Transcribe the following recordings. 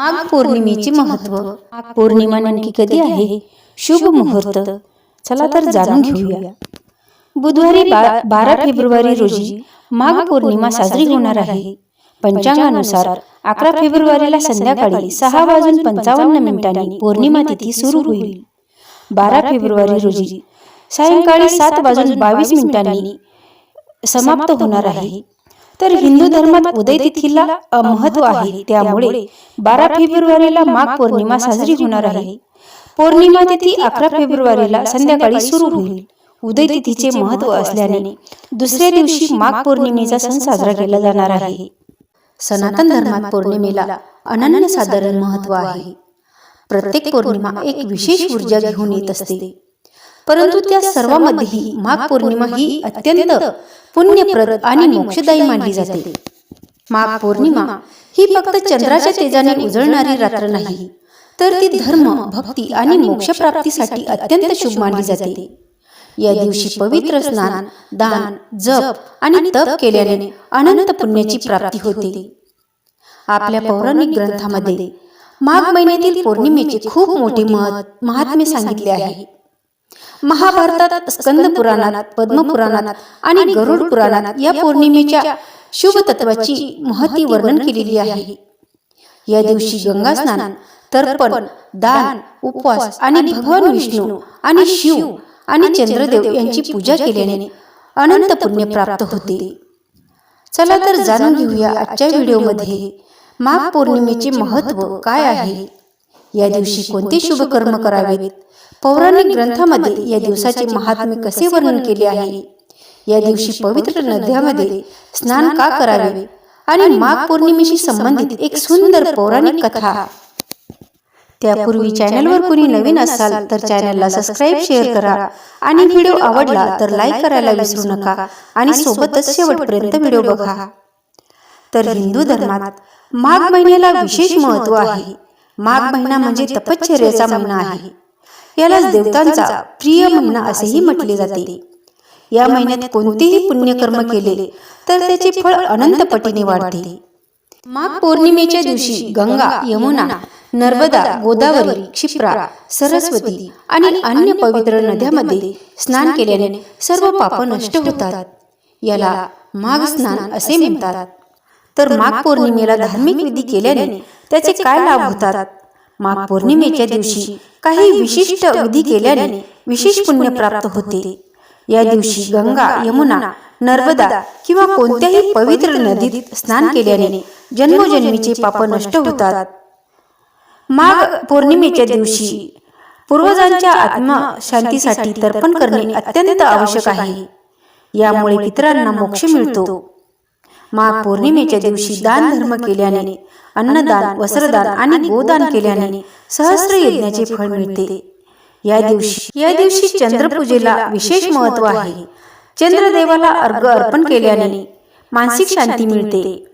माघ पौर्णिमेचे महत्त्व माघ पौर्णिमा नेमकी कधी आहे? शुभ मुहूर्त. चला तर जाणून घेऊया. बुधवारी बारा फेब्रुवारी रोजी माघ पौर्णिमा साजरी होणार आहे. पंचांगानुसार अकरा फेब्रुवारीला संध्याकाळी सहा वाजून पंचावन्न मिनिटांनी पौर्णिमा तिथी सुरू होईल. बारा फेब्रुवारी रोजी सायंकाळी सात वाजून बावीस मिनिटांनी समाप्त होणार आहे. तर हिंदू धर्मात उदय तिथीला महत्त्व आहे. त्यामुळे बारा फेब्रुवारीला माघ पौर्णिमा साजरी होणार आहे. पौर्णिमा तिथी अकरा फेब्रुवारीला संध्याकाळी सुरू होईल. उदय तिथीचे महत्त्व असल्याने दुसऱ्या दिवशी माघ पौर्णिमेचा सण साजरा केला जाणार आहे. सनातन धर्मात पौर्णिमेला अनन्यसाधारण महत्त्व आहे. प्रत्येक पौर्णिमा एक विशेष ऊर्जा घेऊन येत असते. परंतु त्या सर्वांमध्येही माघ पौर्णिमा ही अत्यंत पुण्यप्रद आणि मोक्षदायी मानली जाते. माघ पौर्णिमा ही फक्त चंद्राच्या तेजाने उजळणारी रात्र नाही तर ती धर्म भक्ती आणि मोक्षप्राप्तीसाठी अत्यंत शुभ मानली जाते. या दिवशी पवित्र स्नान दान जप आणि तप केल्याने अनंत पुण्याची प्राप्ती होते. आपल्या पौराणिक ग्रंथामध्ये माघ महिन्यातील पौर्णिमेचे खूप मोठे महत् महात्म्य सांगितले आहे. महाभारतात स्कंद पुराणात पद्मपुराणात आणि गरुड पुराणात या पौर्णिमेच्या शुभ तत्वाची महती वर्णन केलेली आहे. या दिवशी गंगा स्नान तर्पण दान उपवास आणि भगवान विष्णू आणि शिव आणि चंद्रदेव यांची पूजा केल्याने अनंत पुण्य प्राप्त होते. चला तर जाणून घेऊया आजच्या व्हिडिओमध्ये माघ पौर्णिमेचे महत्त्व काय आहे? या दिवशी कोणते शुभ कर्म करावेत? पौराणिक ग्रंथामध्ये या दिवसाचे महात्म्य कसे वर्णन केले आहे? या दिवशी पवित्र नद्यामध्ये स्नान का करावे? आणि माघ पौर्णिमेशी संबंधित एक सुंदर पौराणिक कथा. त्यापूर्वी चॅनलवर कुणी नवीन असाल तर चॅनलला सबस्क्राईब शेअर करा. आणि व्हिडिओ आवडला तर लाईक करायला विसरू नका. आणि सोबतच शेवटपर्यंत व्हिडिओ बघा. तर हिंदू धर्मात माघ महिन्याला विशेष महत्त्व आहे. माघ महिना म्हणजे तपश्चर्याचा महिना आहे यालाच देवतांचा प्रिय महिना असेही म्हटले जाते. या महिन्यात कोणतेही पुण्यकर्म केले तर त्याचे फळ अनंत पटीने वाढते. माघ पौर्णिमेच्या दिवशी गंगा यमुना नर्मदा गोदावरी क्षिप्रा सरस्वती आणि अन्य पवित्र नद्यामध्ये स्नान केल्याने सर्व पाप नष्ट होतात. याला माघ स्नान असे म्हणतात. तर माघ पौर्णिमेला धार्मिक विधी केल्याने त्याचे काय लाभ होतात? माघ पौर्णिमेच्या दिवशी काही विशिष्ट विधी केल्याने विशेष पुण्य प्राप्त होते. या दिवशी गंगा यमुना नर्मदा किंवा कोणत्याही पवित्र नदीत स्नान केल्याने जन्मोजन्मीचे पाप नष्ट होतात. माघ पौर्णिमेच्या दिवशी पूर्वजांच्या आत्मशांतीसाठी तर्पण करणे अत्यंत आवश्यक आहे. यामुळे पितरांना मोक्ष मिळतो. माघ पौर्णिमेच्या दिवशी दान धर्म केल्याने अन्नदान वस्त्रदान आणि गोदान केल्याने सहस्र यज्ञाचे फळ मिळते. या दिवशी या दिवशी चंद्रपूजेला विशेष महत्त्व आहे. चंद्रदेवाला अर्घ अर्पण केल्याने मानसिक शांती मिळते.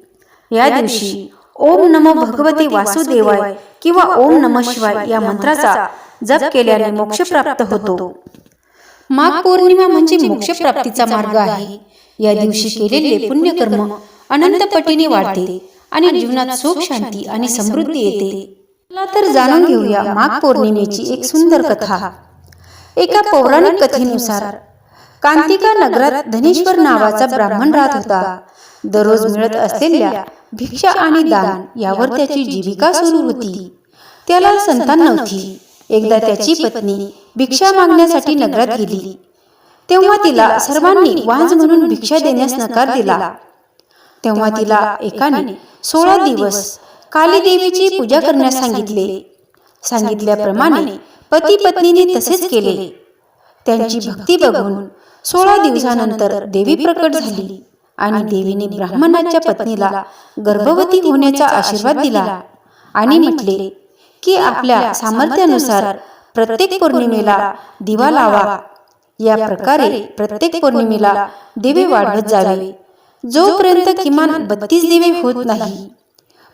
या दिवशी ओम नमो भगवते वासुदेवाय किंवा ओम नम शिवाय या मंत्राचा जप केल्याने मोक्ष प्राप्त होतो. माघ पौर्णिमा म्हणजे मोक्ष प्राप्तीचा मार्ग आहे. या दिवशी केलेले पुण्यकर्म अनंत पटीने वाढते आणि जीवनात सुख शांती आणि समृद्धी येते. चला तर जाणून घेऊया माघ पौर्णिमेची एक सुंदर कथा. एका पौराणिक कथेनुसार कांतिका नगरात धनेश्वर नावाचा ब्राह्मण राहत होता. दररोज मिळत असलेल्या भिक्षा आणि दान यावर त्याची जीविका सुरू होती. त्याला संतान नव्हती. एकदा त्याची पत्नी भिक्षा मागण्यासाठी नगरात गेली. तेव्हा तिला सर्वांनी वांज म्हणून भिक्षा देण्यास नकार दिला. तेव्हा तिला एकाने सोळा दिवस काली देवीची पूजा करण्यास सांगितले. सांगितल्याप्रमाणे पती पत्नीने तसेच केले. त्यांची भक्ती बघून सोळा दिवसानंतर देवी प्रकट झाली आणि देवीने ब्राह्मणाच्या पत्नीला गर्भवती होण्याचा आशीर्वाद दिला. आणि म्हटले की आपल्या सामर्थ्यानुसार प्रत्येक पौर्णिमेला दिवा लावा. या प्रकारे प्रत्येक पौर्णिमेला दिवे वाढवत जावे. जोपर्यंत किमान बत्तीस दिवे होत नाही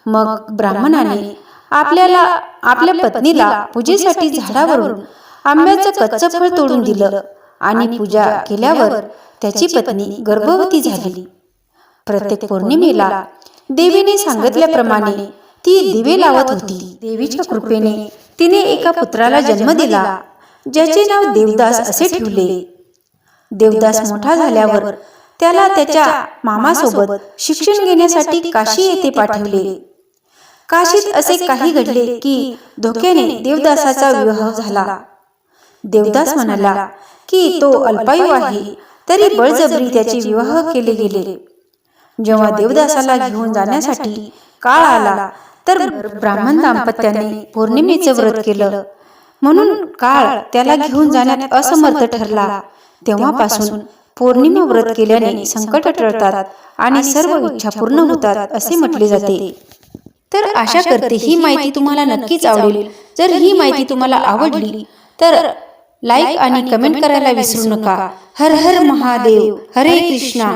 मग ब्राह्मणाने आपल्याला आपल्या पत्नीला पूजेसाठी झाडावरून आंब्याचं कच्चं फळ तोडून दिलं आणि पूजा केल्यावर त्याची पत्नी गर्भवती झाली. प्रत्येक पौर्णिमेला देवीने सांगितल्याप्रमाणे ती दिवे लावत होती. देवीच्या कृपेने तिने एका पुत्राला जन्म दिला. ज्याचे नाव देवदास असे ठेवले. देवदास मोठा झाल्यावर त्याला त्याच्या मामासोबत शिक्षण घेण्यासाठी काशी येथे पाठवले. काशीत असे काही घडले की धोक्याने देवदासाचा विवाह झाला. देवदास म्हणाला की तो अल्पायू आहे तरी बळजबरी त्याचे विवाह केले गेले. जेव्हा देवदासाला घेऊन जाण्यासाठी काळ आला तर ब्राह्मण दाम्पत्याने पौर्णिमेचं व्रत केलं. म्हणून काळ त्याला घेऊन जाण्यात असमर्थ ठरला. तेव्हापासून पौर्णिमा व्रत केल्याने संकट टळतात आणि सर्व इच्छा पूर्ण होतात असे म्हटले जाते. तर आशा करते ही माहिती तुम्हाला नक्कीच आवडेल. जर ही माहिती तुम्हाला आवडली तर लाईक आणि कमेंट करायला विसरू नका. हर हर महादेव हरे कृष्णा.